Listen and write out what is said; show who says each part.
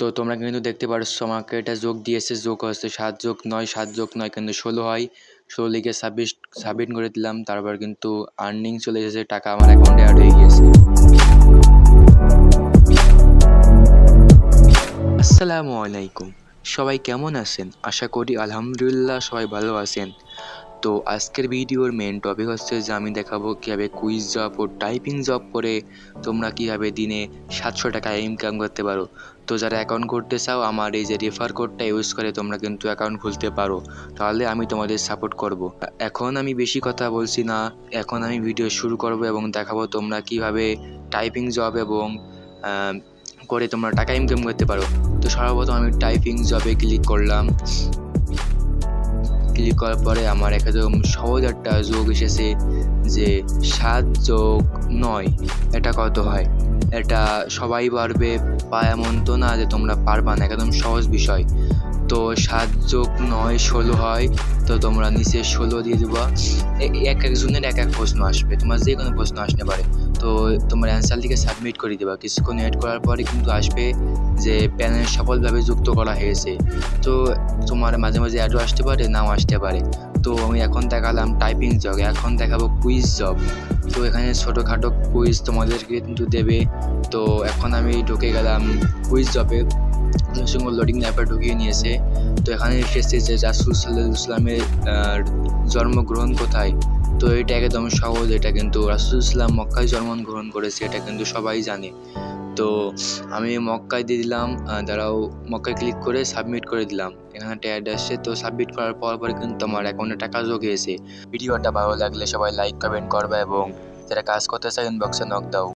Speaker 1: তো তোমরা কিন্তু দেখতে পারছ, আমাকে এটা যোগ দিয়েছে, যোগ হচ্ছে সাত যোগ নয়, সাত যোগ নয় কিন্তু ষোলো হয়। ষোলো লিখে ছাব্বিশ সাবমিট করে দিলাম, তারপর কিন্তু আর্নিং চলে এসেছে, টাকা আমার অ্যাকাউন্টে অ্যাড হয়ে গিয়েছে। আসসালামু আলাইকুম, সবাই কেমন আছেন? আশা করি আলহামদুলিল্লাহ সবাই ভালো আছেন। তো আজকের ভিডিওর মেন টপিক হচ্ছে যে আমি দেখাবো কীভাবে কুইজ জব ও টাইপিং জব করে তোমরা কীভাবে দিনে সাতশো টাকা ইনকাম করতে পারো। তো যারা অ্যাকাউন্ট করতে চাও, আমার এই যে রেফার কোডটা ইউজ করে তোমরা কিন্তু অ্যাকাউন্ট খুলতে পারো। তাহলে আমি তোমাদের সাপোর্ট করব। এখন আমি বেশি কথা বলছি না। এখন আমি ভিডিও শুরু করব এবং দেখাবো তোমরা কীভাবে টাইপিং জব এবং করে তোমরা টাকা ইনকাম করতে পারো। তো সর্বপ্রথম আমি টাইপিং জবে ক্লিক করলাম। ক্লিক করার পরে আমার একদম সহজ একটা যোগ এসেছে যে সাত যোগ নয়, এটা কত হয়? এটা সবাই পারবে বা এমন তো না যে তোমরা পারবা না, একদম সহজ বিষয়। তো সাত যোগ নয় ষোলো হয়, তো তোমরা নিচে ষোলো দিয়ে দেবা। এক একজনের এক এক প্রশ্ন আসবে, তোমার যে কোনো প্রশ্ন আসতে পারে। তো তোমার অ্যান্সার লিখে সাবমিট করে দেবা। কিছুক্ষণ ওয়েট করার পরে কিন্তু আসবে যে প্যানেল সফলভাবে যুক্ত করা হয়েছে। তো তোমার মাঝে মাঝে অ্যাডও আসতে পারে, নাও আসতে পারে। তো আমি এখন দেখালাম টাইপিং জব এখন দেখাবো কুইজ জব তো এখানে ছোটোখাটো কুইজ তোমাদেরকে কিন্তু দেবে। তো এখন আমি ঢুকে গেলাম কুইজ জবে সঙ্গে লোডিং অ্যাপে ঢুকিয়ে নিয়েছে। তো এখানে এসেছে যে রাসুল সাল্লাহ ইসলামের জন্মগ্রহণ কোথায়? তো এটা একদম সহজ, এটা কিন্তু রাসুল ইসলাম মক্কায় জন্মগ্রহণ করেছে, এটা কিন্তু সবাই জানে। তো আমি মক্কায় দিয়ে দিলাম দাঁড়াও, মক্কায় ক্লিক করে সাবমিট করে দিলাম। এখানে একটা অ্যাড আসছে, তো সাবমিট করার পর পরে কিন্তু আমার অ্যাকাউন্টে টাকা যোগ হয়েছে ভিডিওটা ভালো লাগলে সবাই লাইক কমেন্ট করবে এবং যারা কাজ করতে চায় ইনবক্সে নক দাও